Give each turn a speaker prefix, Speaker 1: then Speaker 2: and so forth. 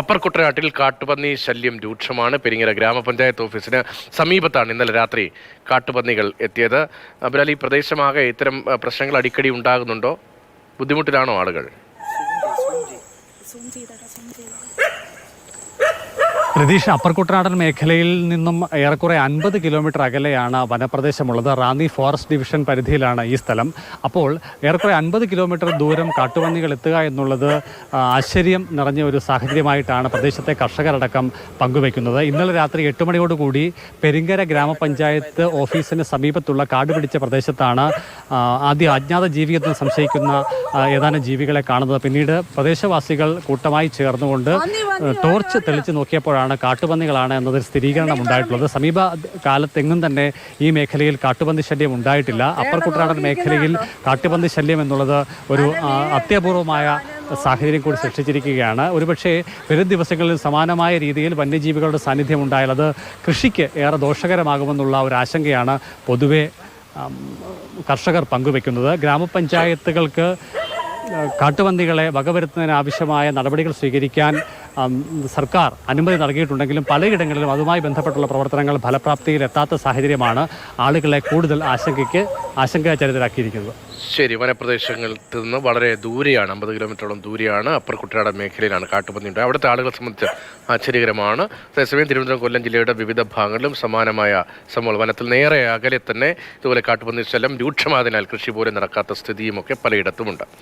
Speaker 1: Upper കുട്ടനാട്ടിൽ കാട്ടുപന്നി ശല്യം രൂക്ഷമാണ്. പെരിങ്ങര ഗ്രാമപഞ്ചായത്ത് ഓഫീസിന് സമീപത്താണ് ഇന്നലെ രാത്രി കാട്ടുപന്നികൾ എത്തിയത്. ഈ പ്രദേശമാകെ ഇത്തരം പ്രശ്നങ്ങൾ അടിക്കടി ഉണ്ടാകുന്നുണ്ടോ? ബുദ്ധിമുട്ടിലാണോ ആളുകൾ?
Speaker 2: രതീഷ് അപ്പർ കുട്ടനാടൻ മേഖലയിൽ നിന്നും ഏറെക്കുറെ അൻപത് കിലോമീറ്റർ അകലെയാണ് വനപ്രദേശമുള്ളത്. റാന്നി ഫോറസ്റ്റ് ഡിവിഷൻ പരിധിയിലാണ് ഈ സ്ഥലം. അപ്പോൾ ഏറെക്കുറെ അൻപത് കിലോമീറ്റർ ദൂരം കാട്ടുപന്നികൾ എത്തുക എന്നുള്ളത് ആശ്ചര്യം നിറഞ്ഞ ഒരു സാഹചര്യമായിട്ടാണ് പ്രദേശത്തെ കർഷകരടക്കം പങ്കുവയ്ക്കുന്നത്. ഇന്നലെ രാത്രി എട്ട് മണിയോടുകൂടി പെരിങ്കര ഗ്രാമപഞ്ചായത്ത് ഓഫീസിന് സമീപത്തുള്ള കാട് പിടിച്ച പ്രദേശത്താണ് ആദ്യ അജ്ഞാത ജീവിയെന്ന് സംശയിക്കുന്ന ഏതാനും ജീവികളെ കാണുന്നത്. പിന്നീട് പ്രദേശവാസികൾ കൂട്ടമായി ചേർന്നുകൊണ്ട് ടോർച്ച് തെളിച്ച് നോക്കിയപ്പോഴാണ് കാട്ടുപന്നികളാണ് എന്നതിൽ സ്ഥിരീകരണം ഉണ്ടായിട്ടുള്ളത്. സമീപ കാലത്തെങ്ങും തന്നെ ഈ മേഖലയിൽ കാട്ടുപന്നി ശല്യം ഉണ്ടായിട്ടില്ല. അപ്പർ കുട്ടനാടൻ മേഖലയിൽ കാട്ടുപന്നി ശല്യം എന്നുള്ളത് ഒരു അത്യപൂർവമായ സാഹചര്യം കൂടി സൃഷ്ടിച്ചിരിക്കുകയാണ്. ഒരുപക്ഷെ വരും ദിവസങ്ങളിൽ സമാനമായ രീതിയിൽ വന്യജീവികളുടെ സാന്നിധ്യം ഉണ്ടായാൽ അത് കൃഷിക്ക് ഏറെ ദോഷകരമാകുമെന്നുള്ള ഒരു ആശങ്കയാണ് പൊതുവെ കർഷകർ പങ്കുവെക്കുന്നത്. ഗ്രാമപഞ്ചായത്തുകൾക്ക് കാട്ടുപന്നികളെ വകവരുത്തുന്നതിന് ആവശ്യമായ നടപടികൾ സ്വീകരിക്കാൻ സർക്കാർ അനുമതി നൽകിയിട്ടുണ്ടെങ്കിലും പലയിടങ്ങളിലും അതുമായി ബന്ധപ്പെട്ടുള്ള പ്രവർത്തനങ്ങൾ ഫലപ്രാപ്തിയിൽ എത്താത്ത സാഹചര്യമാണ് ആളുകളെ കൂടുതൽ ആശങ്കയ്ക്ക് ആശങ്കാചരിതരാക്കിയിരിക്കുന്നത്
Speaker 1: ശരി വനപ്രദേശങ്ങളിൽ നിന്ന് വളരെ ദൂരെയാണ് അമ്പത് കിലോമീറ്ററോളം ദൂരെയാണ് അപ്പർ കുട്ടനാട് മേഖലയിലാണ് കാട്ടുപന്നി ഉണ്ടായത്. അവിടുത്തെ ആളുകളെ സംബന്ധിച്ച് ആശ്ചര്യകരമാണ്. അതേസമയം തിരുവനന്തപുരം കൊല്ലം ജില്ലയുടെ വിവിധ ഭാഗങ്ങളിലും സമാനമായ സംഭവം വനത്തിൽ നേരെ അകലെ തന്നെ ഇതുപോലെ കാട്ടുപന്നി ശല്യം രൂക്ഷമായതിനാൽ കൃഷി പോലും നടക്കാത്ത സ്ഥിതിയുമൊക്കെ പലയിടത്തുമുണ്ട്.